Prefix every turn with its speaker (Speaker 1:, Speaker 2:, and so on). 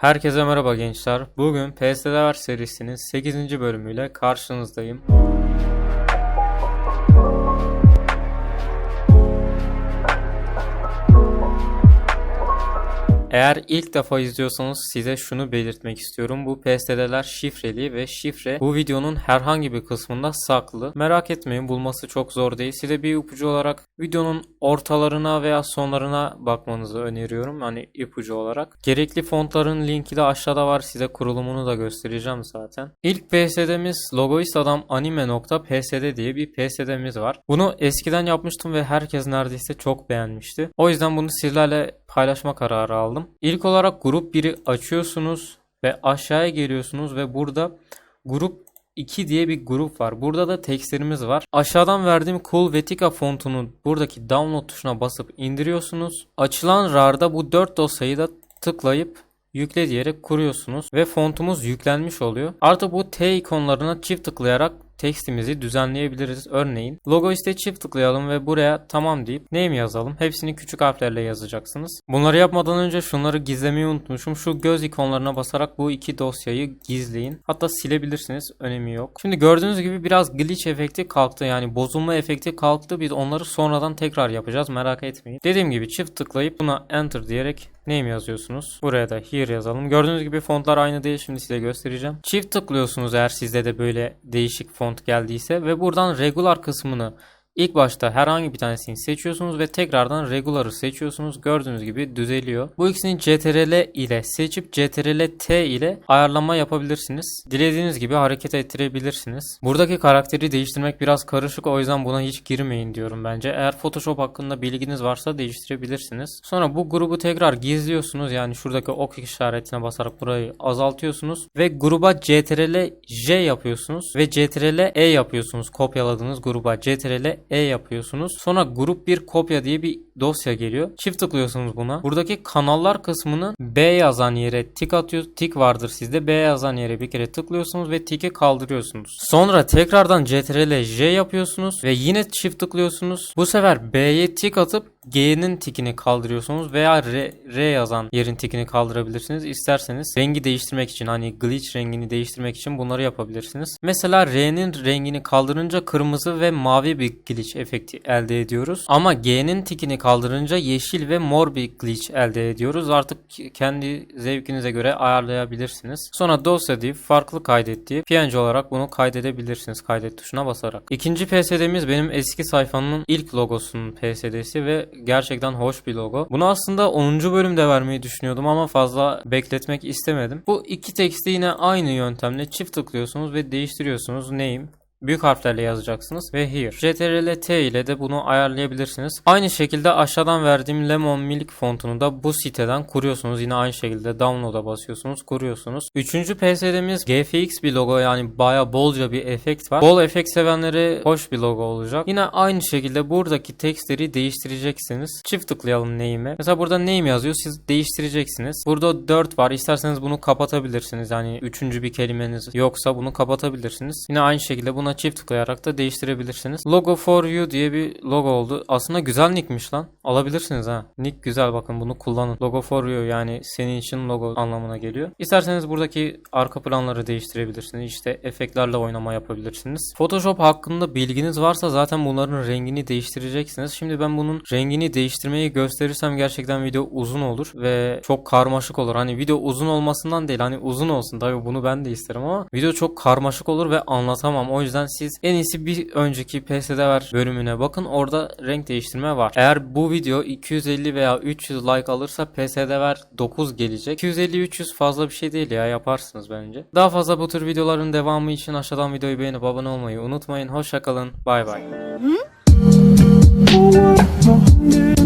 Speaker 1: Herkese merhaba gençler. Bugün PSDR serisinin 8. bölümüyle karşınızdayım. Eğer ilk defa izliyorsanız size şunu belirtmek istiyorum. Bu PSD'ler şifreli ve şifre bu videonun herhangi bir kısmında saklı. Merak etmeyin bulması çok zor değil. Size bir ipucu olarak videonun ortalarına veya sonlarına bakmanızı öneriyorum. Hani ipucu olarak. Gerekli fontların linki de aşağıda var. Size kurulumunu da göstereceğim zaten. İlk PSD'miz Logoist Adam Anime.psd diye bir PSD'miz var. Bunu eskiden yapmıştım ve herkes neredeyse çok beğenmişti. O yüzden bunu sizlerle paylaşma kararı aldım. İlk olarak grup 1'i açıyorsunuz ve aşağıya geliyorsunuz ve burada grup 2 diye bir grup var. Burada da tekstlerimiz var. Aşağıdan verdiğim Cool Vetica fontunu buradaki download tuşuna basıp indiriyorsunuz. Açılan RAR'da bu 4 dosyayı da tıklayıp yükle diyerek kuruyorsunuz ve fontumuz yüklenmiş oluyor. Artık bu T ikonlarına çift tıklayarak tekstimizi düzenleyebiliriz. Örneğin logo iste çift tıklayalım ve buraya tamam deyip name yazalım. Hepsini küçük harflerle yazacaksınız. Bunları yapmadan önce şunları gizlemeyi unutmuşum. Şu göz ikonlarına basarak bu iki dosyayı gizleyin. Hatta silebilirsiniz. Önemi yok. Şimdi gördüğünüz gibi biraz glitch efekti kalktı. Yani bozulma efekti kalktı. Biz onları sonradan tekrar yapacağız. Merak etmeyin. Dediğim gibi çift tıklayıp buna enter diyerek name yazıyorsunuz. Buraya da here yazalım. Gördüğünüz gibi fontlar aynı değil. Şimdi size göstereceğim. Çift tıklıyorsunuz eğer sizde de böyle değişik font geldiyse ve buradan regular kısmını İlk başta herhangi bir tanesini seçiyorsunuz ve tekrardan regular'ı seçiyorsunuz. Gördüğünüz gibi düzeliyor. Bu ikisini CTRL ile seçip CTRL T ile ayarlama yapabilirsiniz. Dilediğiniz gibi hareket ettirebilirsiniz. Buradaki karakteri değiştirmek biraz karışık o yüzden buna hiç girmeyin diyorum bence. Eğer Photoshop hakkında bilginiz varsa değiştirebilirsiniz. Sonra bu grubu tekrar gizliyorsunuz. Yani şuradaki ok işaretine basarak burayı azaltıyorsunuz ve gruba CTRL J yapıyorsunuz ve CTRL E yapıyorsunuz. Kopyaladığınız gruba CTRL E yapıyorsunuz. Sonra grup 1 kopya diye bir dosya geliyor. Çift tıklıyorsunuz buna. Buradaki kanallar kısmının B yazan yere tik atıyor. Tik vardır sizde. B yazan yere bir kere tıklıyorsunuz ve tiki kaldırıyorsunuz. Sonra tekrardan CTRL J yapıyorsunuz ve yine çift tıklıyorsunuz. Bu sefer B'ye tik atıp G'nin tikini kaldırıyorsunuz veya R, R yazan yerin tikini kaldırabilirsiniz. İsterseniz rengi değiştirmek için hani glitch rengini değiştirmek için bunları yapabilirsiniz. Mesela R'nin rengini kaldırınca kırmızı ve mavi bir glitch efekti elde ediyoruz. Ama G'nin tikini kaldırınca yeşil ve mor bir glitch elde ediyoruz. Artık kendi zevkinize göre ayarlayabilirsiniz. Sonra dosya deyip farklı kaydet deyip PNG olarak bunu kaydedebilirsiniz kaydet tuşuna basarak. İkinci PSD'miz benim eski sayfanın ilk logosunun PSD'si ve gerçekten hoş bir logo. Bunu aslında 10. bölümde vermeyi düşünüyordum ama fazla bekletmek istemedim. Bu iki teksti yine aynı yöntemle çift tıklıyorsunuz ve değiştiriyorsunuz. Name Büyük harflerle yazacaksınız ve here. CTRL T ile de bunu ayarlayabilirsiniz. Aynı şekilde aşağıdan verdiğim Lemon Milk fontunu da bu siteden kuruyorsunuz. Yine aynı şekilde download'a basıyorsunuz, kuruyorsunuz. Üçüncü PSD'miz GFX bir logo yani baya bolca bir efekt var. Bol efekt sevenlere hoş bir logo olacak. Yine aynı şekilde buradaki tekstleri değiştireceksiniz. Çift tıklayalım name'e. Mesela burada name yazıyor. Siz değiştireceksiniz. Burada 4 var. İsterseniz bunu kapatabilirsiniz. Yani üçüncü bir kelimeniz yoksa bunu kapatabilirsiniz. Yine aynı şekilde buna çift tıklayarak da değiştirebilirsiniz. Logo for you diye bir logo oldu. Aslında güzel nickmiş lan. Alabilirsiniz ha. Nick güzel bakın bunu kullanın. Logo for you yani senin için logo anlamına geliyor. İsterseniz buradaki arka planları değiştirebilirsiniz. İşte efektlerle oynama yapabilirsiniz. Photoshop hakkında bilginiz varsa zaten bunların rengini değiştireceksiniz. Şimdi ben bunun rengini değiştirmeyi gösterirsem gerçekten video uzun olur ve çok karmaşık olur. Hani video uzun olmasından değil hani uzun olsun tabii bunu ben de isterim ama video çok karmaşık olur ve anlatamam. O yüzden siz en iyisi bir önceki PSD var bölümüne bakın. Orada renk değiştirme var. Eğer bu video 250 veya 300 like alırsa PSD ver 9 gelecek. 250-300 fazla bir şey değil ya yaparsınız bence. Daha fazla bu tür videoların devamı için aşağıdan videoyu beğenip abone olmayı unutmayın. Hoşçakalın. Bay bay.
Speaker 2: Forward, 400